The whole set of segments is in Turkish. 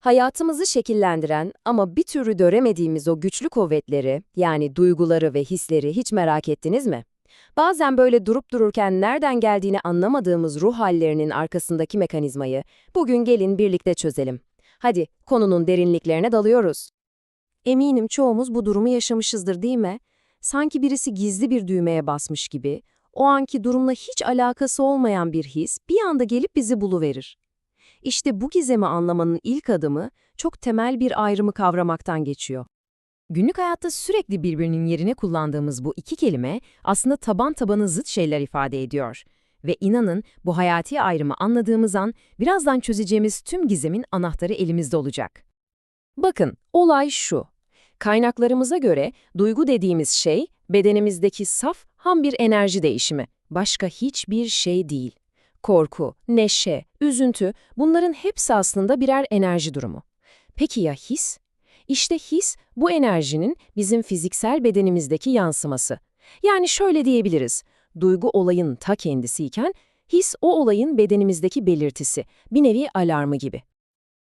Hayatımızı şekillendiren ama bir türlü göremediğimiz o güçlü kuvvetleri, yani duyguları ve hisleri hiç merak ettiniz mi? Bazen böyle durup dururken nereden geldiğini anlamadığımız ruh hallerinin arkasındaki mekanizmayı bugün gelin birlikte çözelim. Hadi konunun derinliklerine dalıyoruz. Eminim çoğumuz bu durumu yaşamışızdır değil mi? Sanki birisi gizli bir düğmeye basmış gibi, o anki durumla hiç alakası olmayan bir his bir anda gelip bizi buluverir. İşte bu gizemi anlamanın ilk adımı çok temel bir ayrımı kavramaktan geçiyor. Günlük hayatta sürekli birbirinin yerine kullandığımız bu iki kelime aslında taban tabanı zıt şeyler ifade ediyor. Ve inanın bu hayati ayrımı anladığımız an birazdan çözeceğimiz tüm gizemin anahtarı elimizde olacak. Bakın, olay şu. Kaynaklarımıza göre duygu dediğimiz şey bedenimizdeki saf, ham bir enerji değişimi. Başka hiçbir şey değil. Korku, neşe, üzüntü bunların hepsi aslında birer enerji durumu. Peki ya his? İşte his bu enerjinin bizim fiziksel bedenimizdeki yansıması. Yani şöyle diyebiliriz. Duygu olayın ta kendisiyken his o olayın bedenimizdeki belirtisi, bir nevi alarmı gibi.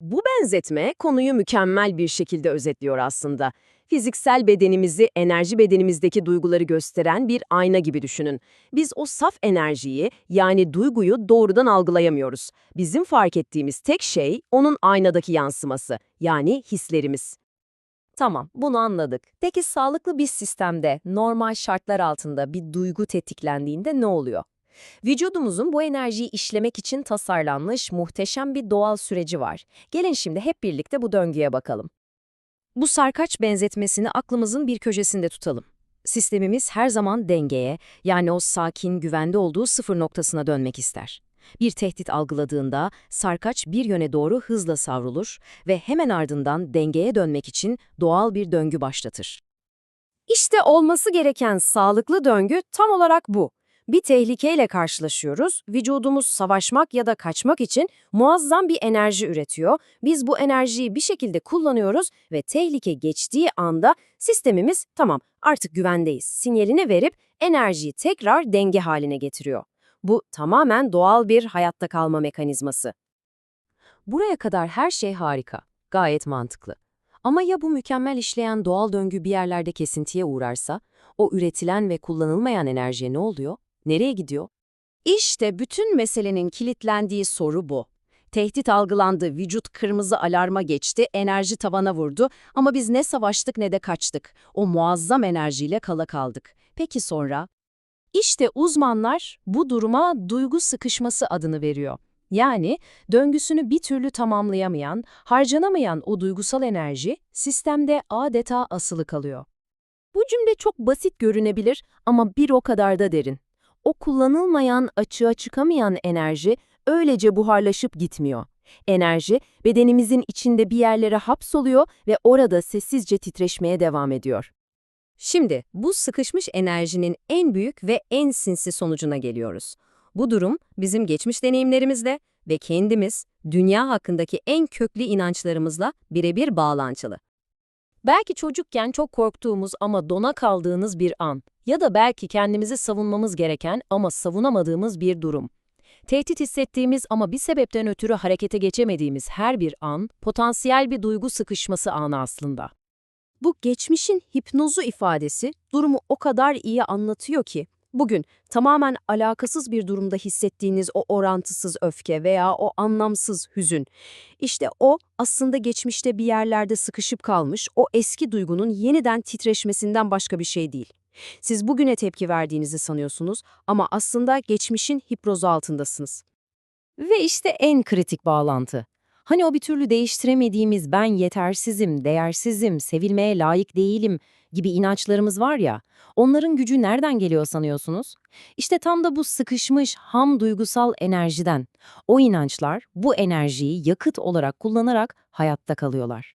Bu benzetme konuyu mükemmel bir şekilde özetliyor aslında. Fiziksel bedenimizi enerji bedenimizdeki duyguları gösteren bir ayna gibi düşünün. Biz o saf enerjiyi yani duyguyu doğrudan algılayamıyoruz. Bizim fark ettiğimiz tek şey onun aynadaki yansıması yani hislerimiz. Tamam, bunu anladık. Peki sağlıklı bir sistemde normal şartlar altında bir duygu tetiklendiğinde ne oluyor? Vücudumuzun bu enerjiyi işlemek için tasarlanmış muhteşem bir doğal süreci var. Gelin şimdi hep birlikte bu döngüye bakalım. Bu sarkaç benzetmesini aklımızın bir köşesinde tutalım. Sistemimiz her zaman dengeye, yani o sakin, güvende olduğu sıfır noktasına dönmek ister. Bir tehdit algıladığında sarkaç bir yöne doğru hızla savrulur ve hemen ardından dengeye dönmek için doğal bir döngü başlatır. İşte olması gereken sağlıklı döngü tam olarak bu. Bir tehlikeyle karşılaşıyoruz, vücudumuz savaşmak ya da kaçmak için muazzam bir enerji üretiyor. Biz bu enerjiyi bir şekilde kullanıyoruz ve tehlike geçtiği anda sistemimiz tamam artık güvendeyiz sinyalini verip enerjiyi tekrar denge haline getiriyor. Bu tamamen doğal bir hayatta kalma mekanizması. Buraya kadar her şey harika, gayet mantıklı. Ama ya bu mükemmel işleyen doğal döngü bir yerlerde kesintiye uğrarsa, o üretilen ve kullanılmayan enerjiye ne oluyor? Nereye gidiyor? İşte bütün meselenin kilitlendiği soru bu. Tehdit algılandı, vücut kırmızı alarma geçti, enerji tavana vurdu ama biz ne savaştık ne de kaçtık. O muazzam enerjiyle kala kaldık. Peki sonra? İşte uzmanlar bu duruma duygu sıkışması adını veriyor. Yani döngüsünü bir türlü tamamlayamayan, harcanamayan o duygusal enerji sistemde adeta asılı kalıyor. Bu cümle çok basit görünebilir ama bir o kadar da derin. O kullanılmayan, açığa çıkamayan enerji öylece buharlaşıp gitmiyor. Enerji bedenimizin içinde bir yerlere hapsoluyor ve orada sessizce titreşmeye devam ediyor. Şimdi bu sıkışmış enerjinin en büyük ve en sinsi sonucuna geliyoruz. Bu durum bizim geçmiş deneyimlerimizle ve kendimiz, dünya hakkındaki en köklü inançlarımızla birebir bağlantılı. Belki çocukken çok korktuğumuz ama dona kaldığınız bir an ya da belki kendimizi savunmamız gereken ama savunamadığımız bir durum. Tehdit hissettiğimiz ama bir sebepten ötürü harekete geçemediğimiz her bir an, potansiyel bir duygu sıkışması anı aslında. Bu geçmişin hipnozu ifadesi durumu o kadar iyi anlatıyor ki, bugün tamamen alakasız bir durumda hissettiğiniz o orantısız öfke veya o anlamsız hüzün, işte o aslında geçmişte bir yerlerde sıkışıp kalmış o eski duygunun yeniden titreşmesinden başka bir şey değil. Siz bugüne tepki verdiğinizi sanıyorsunuz ama aslında geçmişin hipnozu altındasınız. Ve işte en kritik bağlantı. Hani o bir türlü değiştiremediğimiz ben yetersizim, değersizim, sevilmeye layık değilim gibi inançlarımız var ya, onların gücü nereden geliyor sanıyorsunuz? İşte tam da bu sıkışmış ham duygusal enerjiden. O inançlar bu enerjiyi yakıt olarak kullanarak hayatta kalıyorlar.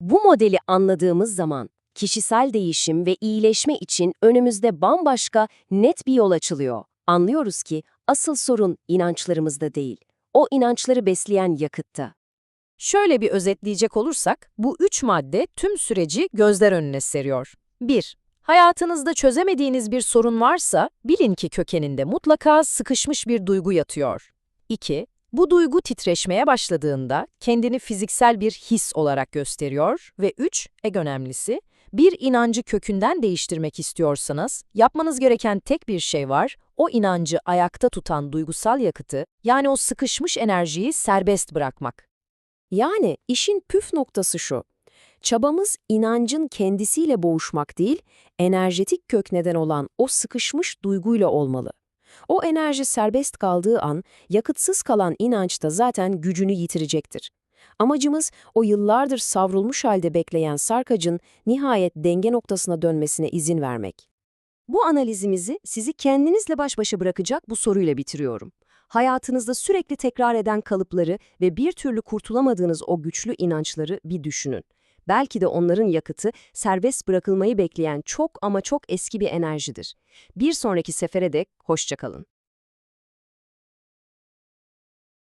Bu modeli anladığımız zaman kişisel değişim ve iyileşme için önümüzde bambaşka, net bir yol açılıyor. Anlıyoruz ki asıl sorun inançlarımızda değil, o inançları besleyen yakıtta. Şöyle bir özetleyecek olursak, bu üç madde tüm süreci gözler önüne seriyor. 1. Hayatınızda çözemediğiniz bir sorun varsa, bilin ki kökeninde mutlaka sıkışmış bir duygu yatıyor. 2. Bu duygu titreşmeye başladığında kendini fiziksel bir his olarak gösteriyor ve 3, en önemlisi, bir inancı kökünden değiştirmek istiyorsanız, yapmanız gereken tek bir şey var, o inancı ayakta tutan duygusal yakıtı, yani o sıkışmış enerjiyi serbest bırakmak. Yani işin püf noktası şu. Çabamız inancın kendisiyle boğuşmak değil, enerjetik kök neden olan o sıkışmış duyguyla olmalı. O enerji serbest kaldığı an, yakıtsız kalan inanç da zaten gücünü yitirecektir. Amacımız o yıllardır savrulmuş halde bekleyen sarkacın nihayet denge noktasına dönmesine izin vermek. Bu analizimizi sizi kendinizle baş başa bırakacak bu soruyla bitiriyorum. Hayatınızda sürekli tekrar eden kalıpları ve bir türlü kurtulamadığınız o güçlü inançları bir düşünün. Belki de onların yakıtı serbest bırakılmayı bekleyen çok ama çok eski bir enerjidir. Bir sonraki sefere dek hoşça kalın.